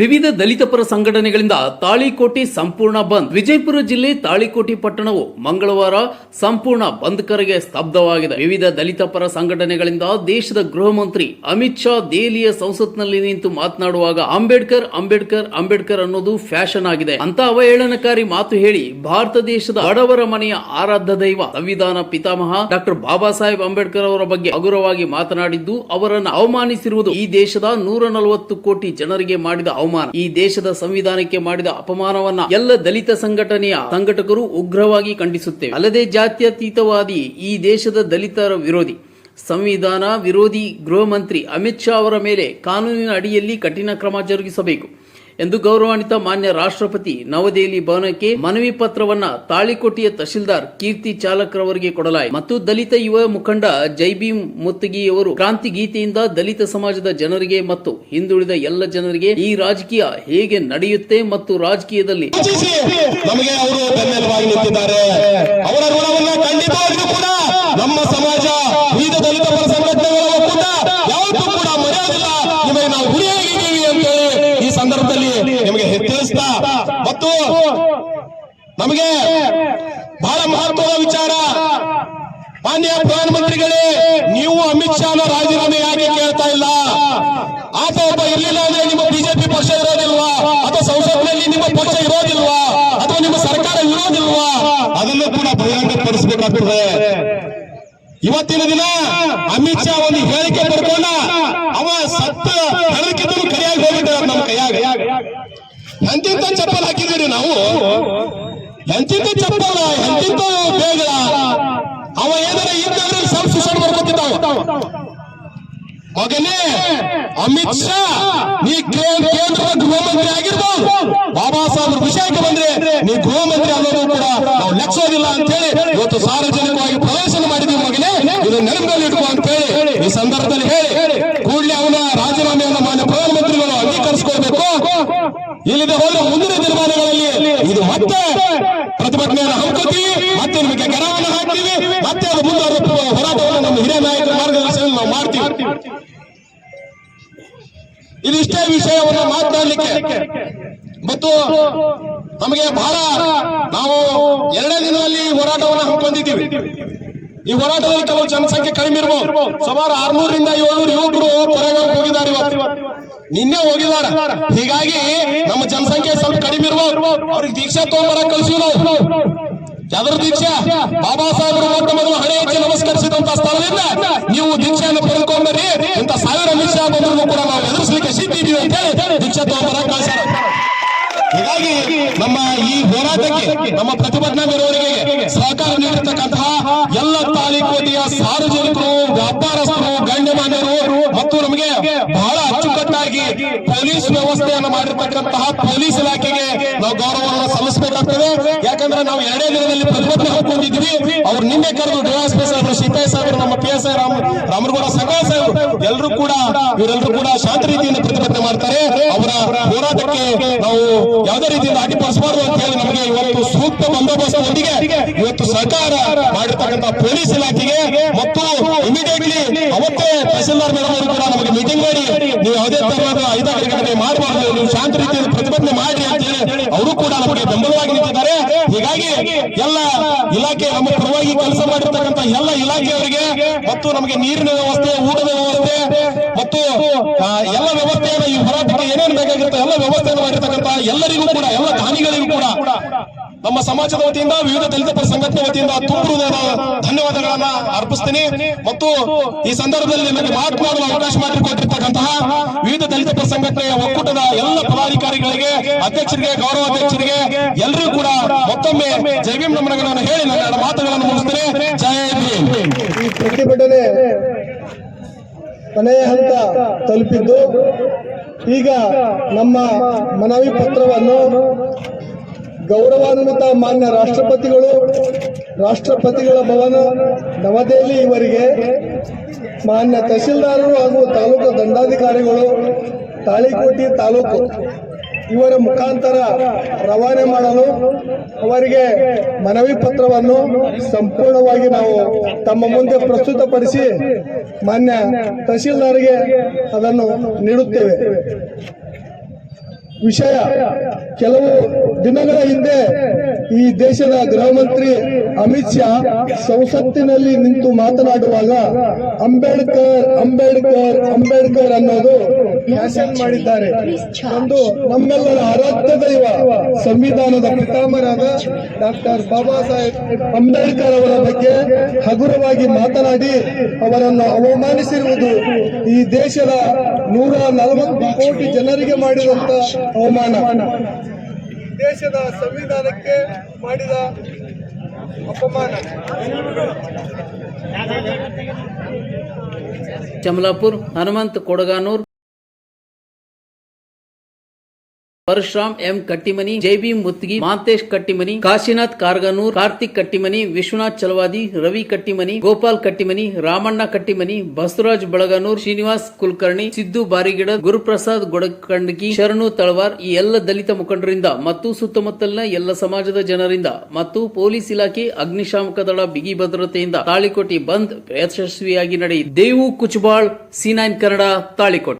ವಿವಿಧ ದಲಿತ ಪರ ಸಂಘಟನೆಗಳಿಂದ ತಾಳಿಕೋಟಿ ಸಂಪೂರ್ಣ ಬಂದ್. ವಿಜಯಪುರ ಜಿಲ್ಲೆ ತಾಳಿಕೋಟಿ ಪಟ್ಟಣವು ಮಂಗಳವಾರ ಸಂಪೂರ್ಣ ಬಂದ್ ಕರೆಗೆ ಸ್ತಬ್ಧವಾಗಿದೆ. ವಿವಿಧ ದಲಿತ ಪರ ಸಂಘಟನೆಗಳಿಂದ ದೇಶದ ಗೃಹ ಮಂತ್ರಿ ಅಮಿತ್ ಶಾ ದೆಹಲಿಯ ಸಂಸತ್ನಲ್ಲಿ ನಿಂತು ಮಾತನಾಡುವಾಗ ಅಂಬೇಡ್ಕರ್ ಅಂಬೇಡ್ಕರ್ ಅಂಬೇಡ್ಕರ್ ಅನ್ನೋದು ಫ್ಯಾಷನ್ ಆಗಿದೆ. ಅಂತ ಅವಹೇಳನಕಾರಿ ಮಾತು ಹೇಳಿ ಭಾರತ ದೇಶದ ಬಡವರ ಮನೆಯ ಆರಾಧ್ಯ ದೈವ, ಸಂವಿಧಾನ ಪಿತಾಮಹ ಡಾಕ್ಟರ್ ಬಾಬಾ ಸಾಹೇಬ್ ಅಂಬೇಡ್ಕರ್ ಅವರ ಬಗ್ಗೆ ಹಗುರವಾಗಿ ಮಾತನಾಡಿದ್ದು ಅವರನ್ನು ಅವಮಾನಿಸಿರುವುದು ಈ ದೇಶದ ನೂರ ನಲವತ್ತು ಕೋಟಿ ಜನರಿಗೆ ಮಾಡಿದ ಅವಮಾನ. ಈ ದೇಶದ ಸಂವಿಧಾನಕ್ಕೆ ಮಾಡಿದ ಅಪಮಾನವನ್ನ ಎಲ್ಲ ದಲಿತ ಸಂಘಟನೆಯ ಸಂಘಟಕರು ಉಗ್ರವಾಗಿ ಖಂಡಿಸುತ್ತೇವೆ. ಅಲ್ಲದೆ ಜಾತ್ಯತೀತವಾದಿ ಈ ದೇಶದ ದಲಿತರ ವಿರೋಧಿ. ಸಂವಿಧಾನ ವಿರೋಧಿ ಗೃಹ ಮಂತ್ರಿ ಅಮಿತ್ ಶಾ ಅವರ ಮೇಲೆ ಕಾನೂನಿನ ಅಡಿಯಲ್ಲಿ ಕಠಿಣ ಕ್ರಮ ಜರುಗಿಸಬೇಕು. ಎಂದು ಗೌರವಾನ್ವಿತ ಮಾನ್ಯ ರಾಷ್ಟ್ರಪತಿ ನವದೆಹಲಿ ಭವನಕ್ಕೆ ಮನವಿ ಪತ್ರವನ್ನ ತಾಳಿಕೋಟಿಯ ತಹಶೀಲ್ದಾರ್ ಕೀರ್ತಿ ಚಾಲಕ್ರವರಿಗೆ ಕೊಡಲಾಯಿತು. ಮತ್ತು ದಲಿತ ಯುವ ಮುಖಂಡ ಜೈಬೀಮ್ ಮುತ್ತಗಿಯವರು ಕ್ರಾಂತಿ ಗೀತೆಯಿಂದ ದಲಿತ ಸಮಾಜದ ಜನರಿಗೆ ಮತ್ತು ಹಿಂದುಳಿದ ಎಲ್ಲ ಜನರಿಗೆ ಈ ರಾಜಕೀಯ ಹೇಗೆ ನಡೆಯುತ್ತೆ ಮತ್ತು ರಾಜಕೀಯದಲ್ಲಿ ಅವರು ಅವರ ಋಣವನ್ನು ಖಂಡಿತವಾಗಿಯೂ ಕೂಡ ನಮ್ಮ ಸಮಾಜ ವಿವಿಧ ದಲಿತ ಪರ ಸಂಘಟನೆಗಳ ಒಕ್ಕೂಟ ಯಾವತ್ತೂ ಕೂಡ ಮರೆಯೋದಿಲ್ಲ ನಿಮಗೆ ನಾವು ಗುರಿಯಾಗಿದ್ದೀವಿ ಅಂತೇಳಿ ಈ ಸಂದರ್ಭದಲ್ಲಿ ನಿಮಗೆ ತಿಳಿಸ್ತಾ ಮತ್ತು ನಮಗೆ ಬಹಳ ಮಹತ್ವದ ವಿಚಾರ. ಮಾನ್ಯ ಪ್ರಧಾನಮಂತ್ರಿಗಳೇ, ನೀವು ಅಮಿತ್ ಶಾನ ರಾಜೀನಾಮೆ ಯಾಕೆ ಕೇಳ್ತಾ ಇಲ್ಲ. ಆತ ಒಬ್ಬ ಇರಲಿಲ್ಲ ಅಂದ್ರೆ ನಿಮ್ಮ ಬಿಜೆಪಿ ಪಕ್ಷ ಇರೋದಿಲ್ವಾ? ಅಥವಾ ಸಂಸತ್ನಲ್ಲಿ ನಿಮ್ಮ ಪಕ್ಷ ಇರೋದಿಲ್ವಾ? ಅಥವಾ ನಿಮ್ಮ ಸರ್ಕಾರ ಇರೋದಿಲ್ವಾ? ಅದನ್ನು ಕೂಡ ಬಹಿರಂಗಪಡಿಸಬೇಕಾಗ್ತದೆ. ಇವತ್ತಿನ ದಿನ ಅಮಿತ್ ಶಾ ಒಂದು ಹೇಳಿಕೆ ಪಡ್ಕೊಂಡ ಅವ ಸತ್ತ ಹೆಣಕಿದ್ರು ಕರಿಯಾಗಿ ಹೋಗಿದ್ದಾರೆ ನಮ್ಮ ಕೈಯಾಗ. ಎಂತಿಂತ ಚಪ್ಪಲ್ ಹಾಕಿದ್ದೀರಿ ನಾವು. ಎಂತಿಂತ ಚಪ್ಪಲ ಎಂತಿಂತ ಬೇಗ. ಅವ ಏನಾರ ಇದ್ದಂದ್ರೆ ಸ್ವಲ್ಪ ಸುಸೈಡ್ ಮಾಡ್ಕೊತಿದ್ದಾವ. ಮಗನೇ, ಅಮಿತ್ ಶಾ, ನೀ ಕೇಂದ್ರ ಗೃಹ ಮಂತ್ರಿ ಆಗಿರ್ಬೋದು. ಬಾಬಾ ಸಾಹೇಬ್ ವಿಷಯಕ್ಕೆ ಬಂದ್ರೆ ನೀ ಗೃಹ ಮಂತ್ರಿ ಅನ್ನೋದು ಕೂಡ ನಾವು ಲೆಕ್ಸೋದಿಲ್ಲ ಅಂತ ಹೇಳಿ ಇವತ್ತು ಸಾರ್ವಜನಿಕವಾಗಿ ಪ್ರದರ್ಶನ ಮಾಡಿದೀವಿ ಮಗನೇ. ಇದು ನೆನಪಿನಲ್ಲಿ ಇಟ್ಕೋ ಅಂತ ಹೇಳಿ ಈ ಸಂದರ್ಭದಲ್ಲಿ ಹೇಳಿ. ಕೂಡಲೇ ಅವನ ರಾಜೀನಾಮೆಯನ್ನು ಮಾನ್ಯ ಪ್ರಧಾನಮಂತ್ರಿಗಳು ಅಂಗೀಕರಿಸಿಕೊಳ್ಬೇಕು ಇಲ್ಲಿದೆ ಹೋದ್ರೆ ಮುಂದಿನ ದಿನಮಾನಗಳಲ್ಲಿ ಇದು ಮತ್ತೆ ಹಮ್ಮಿಕೊಳ್ತೀವಿ ಮತ್ತೆ ನಿಮಗೆ ಗರವನ್ನು ಹಾಕ್ತೀವಿ. ಮತ್ತೆ ಅದು ಮುಂದುವರೆದ ಹೋರಾಟವನ್ನು ನಮ್ಮ ಹಿರಿಯ ನಾಯಕರ ಮಾರ್ಗದರ್ಶನ ನಾವು ಮಾಡ್ತೀವಿ. ಇದಿಷ್ಟೇ ವಿಷಯವನ್ನು ಮಾತನಾಡಲಿಕ್ಕೆ. ಮತ್ತು ನಮಗೆ ಬಹಳ ನಾವು ಎರಡನೇ ದಿನದಲ್ಲಿ ಹೋರಾಟವನ್ನು ಹಮ್ಮಿಕೊಂಡಿದ್ದೀವಿ. ಈ ಹೋರಾಟದಲ್ಲಿ ಕೆಲವು ಜನಸಂಖ್ಯೆ ಕಡಿಮೆ ಇರಬಹುದು ಸುಮಾರು ಆರ್ನೂರಿಂದ ಏಳ್ನೂರು ಯುವಕರು ಹೊರಗೆ ಹೋಗಿದ್ದಾರೆ ಇವತ್ತು. ನಿನ್ನೆ ಹೋಗಿದ್ದಾರೆ. ಹೀಗಾಗಿ ನಮ್ಮ ಜನಸಂಖ್ಯೆ ಸ್ವಲ್ಪ ಕಡಿಮೆ ಇರಬಹುದು ಅವ್ರಿಗೆ ದೀಕ್ಷಾ ತಗೊಂಡ್ಬರ ಕಳಿಸಿವಿ ನಾವು. ಯಾವ್ದ್ರ ದೀಕ್ಷಾ. ಬಾಬಾ ಸಾಹೇಬರು ಮೊಟ್ಟ ಮೊದಲು ಹಣೆ ಹೆಚ್ಚಿ ನಮಸ್ಕರಿಸಿದಂತ ಸ್ಥಳದಿಂದ ನೀವು ದೀಕ್ಷೆಯನ್ನು ಪಡೆದುಕೊಂಡರಿ ಇಂತ ಸಾವಿರ ಶಾ ಬಂದ್ರು ಕೂಡ ನಾವು ಎದುರಿಸಲಿಕ್ಕೆ ಸಿದ್ಧಿದ್ದೀವಿ ಅಂತ ಹೇಳಿ ದೀಕ್ಷಾ ತಗೊಂಬರ ಕಳಿಸ್ಯಾರ ಹೀಗಾಗಿ ನಮ್ಮ ಈ ಹೋರಾಟಕ್ಕೆ, ನಮ್ಮ ಪ್ರತಿಭಟನಾ ಮೆರವಣಿಗೆಗೆ ಸಹಕಾರ ನೀಡಿರ್ತಕ್ಕಂತಹ ಎಲ್ಲ ತಾಲೀಕೋಟೆಯ ಸಾರ್ವಜನಿಕರು, ವ್ಯಾಪಾರಸ್ಥರು, ಗಣ್ಯಮಾನ್ಯರು ಮತ್ತು ನಮಗೆ ಬಹಳ ಅಚ್ಚುಕಟ್ಟಾಗಿ ಪೊಲೀಸ್ ವ್ಯವಸ್ಥೆಯನ್ನು ಮಾಡಿರ್ತಕ್ಕಂತಹ ಸಲ್ಲಿಸಬೇಕಾಗ್ತದೆ ಯಾಕಂದ್ರೆ ನಾವು ಎರಡೇ ದಿನದಲ್ಲಿ ಪ್ರತಿಭಟನೆ ಹಾಕೊಂಡಿದ್ವಿ ಅವ್ರು ನಿನ್ನೆ ಕರೆದು ಡಿವಾಸ್ ಸಾಹೇಬರು ಸಿದ್ದಯ್ಯ ಸಾಹೇಬರು, ನಮ್ಮ P S I Ram Ramaragowda ಸಕಾಲ ಸಾಹೇಬರು, ಎಲ್ಲರೂ ಕೂಡ, ಇವರೆಲ್ಲರೂ ಕೂಡ ಶಾಂತ ರೀತಿಯಿಂದ ಪ್ರತಿಭಟನೆ ಮಾಡ್ತಾರೆ. ಅವರ ಹೋರಾಟಕ್ಕೆ ನಾವು ಯಾವುದೇ ರೀತಿಯಿಂದ ಅಡ್ಡಿಪಡಿಸಬಾರದು ಅಂತ ಹೇಳಿ ನಮಗೆ ಇವತ್ತು ಸೂಕ್ತ ಬಂದೋಬಸ್ತೊಂದಿಗೆ ಇವತ್ತು ಸರ್ಕಾರ ಮಾಡಿರ್ತಕ್ಕಂಥ ಪೊಲೀಸ್ ಇಲಾಖೆಗೆ ಮತ್ತು ಇಮಿಡಿಯೇಟ್ಲಿ ಅವತ್ತೇ ತಹಸೀಲ್ದಾರ್ ಮೇಡಮ್ ಅವರು ಕೂಡ ನಮಗೆ ಮೀಟಿಂಗ್ ಮಾಡಿ, ನೀವು ಯಾವುದೇ ತರಹದ ಐದಾವರಿಕೆ ಮಾಡಬಾರದು, ನೀವು ಶಾಂತ ರೀತಿಯಲ್ಲಿ ಪ್ರತಿಭಟನೆ ಮಾಡಿ ಅಂತ ಹೇಳಿ ಅವರು ಕೂಡ ನಮಗೆ ಬೆಂಬಲವಾಗಿ ನಿಂತಿದ್ದಾರೆ ಹೀಗಾಗಿ ಎಲ್ಲ ಇಲಾಖೆ ನಮ್ಮ ಪರವಾಗಿ ಕೆಲಸ ಮಾಡಿರ್ತಕ್ಕಂಥ ಎಲ್ಲ ಇಲಾಖೆಯವರಿಗೆ ಮತ್ತು ನಮಗೆ ನೀರಿನ ವ್ಯವಸ್ಥೆ, ಊಟದ ವ್ಯವಸ್ಥೆ ಮತ್ತು ಎಲ್ಲ ವ್ಯವಸ್ಥೆಯನ್ನು ಈ ಹೋರಾಟಕ್ಕೆ ಏನೇನು ಬೇಕಾಗಿರುತ್ತೆ ಎಲ್ಲ ವ್ಯವಸ್ಥೆಯನ್ನು ಮಾಡಿರ್ತಕ್ಕಂಥ ಎಲ್ಲರಿಗೂ ಕೂಡ, ಎಲ್ಲ ದಾನಿಗಳಿಗೂ ಕೂಡ ನಮ್ಮ ಸಮಾಜದ ವತಿಯಿಂದ, ವಿವಿಧ ದಲಿತ ಪರ ಸಂಘಟನೆ ವತಿಯಿಂದ ತುಂಬ ಧನ್ಯವಾದಗಳನ್ನ ಅರ್ಪಿಸ್ತೀನಿ. ಮತ್ತು ಈ ಸಂದರ್ಭದಲ್ಲಿ ನನಗೆ ಮಾತನಾಡುವ ಅವಕಾಶ ಮಾಡಿಕೊಟ್ಟಿರ್ತಕ್ಕಂತಹ ವಿವಿಧ ದಲಿತ ಪರ ಸಂಘಟನೆಯ ಒಕ್ಕೂಟದ ಎಲ್ಲ ಪದಾಧಿಕಾರಿಗಳಿಗೆ, ಅಧ್ಯಕ್ಷರಿಗೆ, ಗೌರವ ಅಧ್ಯಕ್ಷರಿಗೆ ಎಲ್ಲರೂ ಕೂಡ ಮತ್ತೊಮ್ಮೆ ಜೈ ಭೀಮ್ ನಮನಗಳನ್ನು ಹೇಳಿ ನನ್ನ ಮಾತುಗಳನ್ನು ಮುಗಿಸ್ತೇನೆ. ಜೈ ಪ್ರತಿಭಟನೆ ಕೊನೆಯ ಹಂತ ತಲುಪಿದ್ದು, ಈಗ ನಮ್ಮ ಮನವಿ ಪತ್ರವನ್ನು ಗೌರವಾನ್ವಿತ ಮಾನ್ಯ ರಾಷ್ಟ್ರಪತಿಗಳು, ರಾಷ್ಟ್ರಪತಿಗಳ ಭವನ ನವದೆಹಲಿ ಇವರಿಗೆ ಮಾನ್ಯ ತಹಸೀಲ್ದಾರರು ಹಾಗೂ ತಾಲೂಕು ದಂಡಾಧಿಕಾರಿಗಳು, ತಾಳಿಕೋಟೆ ತಾಲೂಕು ಇವರ ಮುಖಾಂತರ ರವಾನೆ ಮಾಡಲು ಅವರಿಗೆ ಮನವಿ ಪತ್ರವನ್ನು ಸಂಪೂರ್ಣವಾಗಿ ನಾವು ತಮ್ಮ ಮುಂದೆ ಪ್ರಸ್ತುತಪಡಿಸಿ ಮಾನ್ಯ ತಹಶೀಲ್ದಾರ್ಗೆ ಅದನ್ನು ನೀಡುತ್ತೇವೆ. ವಿಷಯ. ಕೆಲವು ದಿನಗಳ ಹಿಂದೆ ಈ ದೇಶದ ಗೃಹ ಮಂತ್ರಿ ಅಮಿತ್ ಶಾ ಸಂಸತ್ತಿನಲ್ಲಿ ನಿಂತು ಮಾತನಾಡುವಾಗ ಅಂಬೇಡ್ಕರ್ ಅಂಬೇಡ್ಕರ್ ಅಂಬೇಡ್ಕರ್ ಅನ್ನೋದು ಫ್ಯಾಷನ್ ಮಾಡಿದ್ದಾರೆ. ಒಂದು ನಮ್ಮೆಲ್ಲರ ಆರಾಧ್ಯ ದೈವ, ಸಂವಿಧಾನದ ಪಿತಾಮರಾದ ಡಾಕ್ಟರ್ ಬಾಬಾ ಸಾಹೇಬ್ ಅಂಬೇಡ್ಕರ್ ಅವರ ಬಗ್ಗೆ ಹಗುರವಾಗಿ ಮಾತನಾಡಿ ಅವರನ್ನು ಅವಮಾನಿಸಿರುವುದು ಈ ದೇಶದ ನೂರ ನಲವತ್ತು ಕೋಟಿ ಜನರಿಗೆ ಮಾಡಿದಂತ ಅವಮಾನ. ದೇಶದ ಸಂವಿಧಾನಕ್ಕೆ ಮಾಡಿದ ಅಪಮಾನ. ಚಮಲಾಪುರ್ ಹನುಮಂತ್ ಕೊಡಗಾನೂರ್ ಪರಶುರಾಮ್ ಎಂ ಕಟ್ಟಿಮನಿ, ಜೈಬಿ ಮುತ್ಗಿ ಮಾಂತೇಶ್ ಕಟ್ಟಿಮನಿ, ಕಾಶಿನಾಥ್ ಕಾರ್ಗನೂರ್, ಕಾರ್ತಿಕ್ ಕಟ್ಟಿಮನಿ, ವಿಶ್ವನಾಥ್ ಚಲವಾದಿ, ರವಿ ಕಟ್ಟಿಮನಿ, ಗೋಪಾಲ್ ಕಟ್ಟಿಮನಿ, ರಾಮಣ್ಣ ಕಟ್ಟಿಮನಿ, ಬಸವರಾಜ್ ಬಳಗನೂರ್, ಶ್ರೀನಿವಾಸ್ ಕುಲಕರ್ಣಿ, ಸಿದ್ದು ಬಾರಿಗಿಡ, ಗುರುಪ್ರಸಾದ್ ಗೊಡಕಂಡಗಿ, ಶರಣು ತಳವಾರ್ ಈ ಎಲ್ಲ ದಲಿತ ಮುಖಂಡರಿಂದ ಮತ್ತು ಸುತ್ತಮುತ್ತಲಿನ ಎಲ್ಲ ಸಮಾಜದ ಜನರಿಂದ ಮತ್ತು ಪೊಲೀಸ್ ಇಲಾಖೆ ಅಗ್ನಿಶಾಮಕ ದಳ ಬಿಗಿ ಭದ್ರತೆಯಿಂದ ತಾಳಿಕೋಟಿ ಬಂದ್ ಯಶಸ್ವಿಯಾಗಿ ನಡೆಯಿತು. Devu Kuchabal, C nine Kannada, Talikote.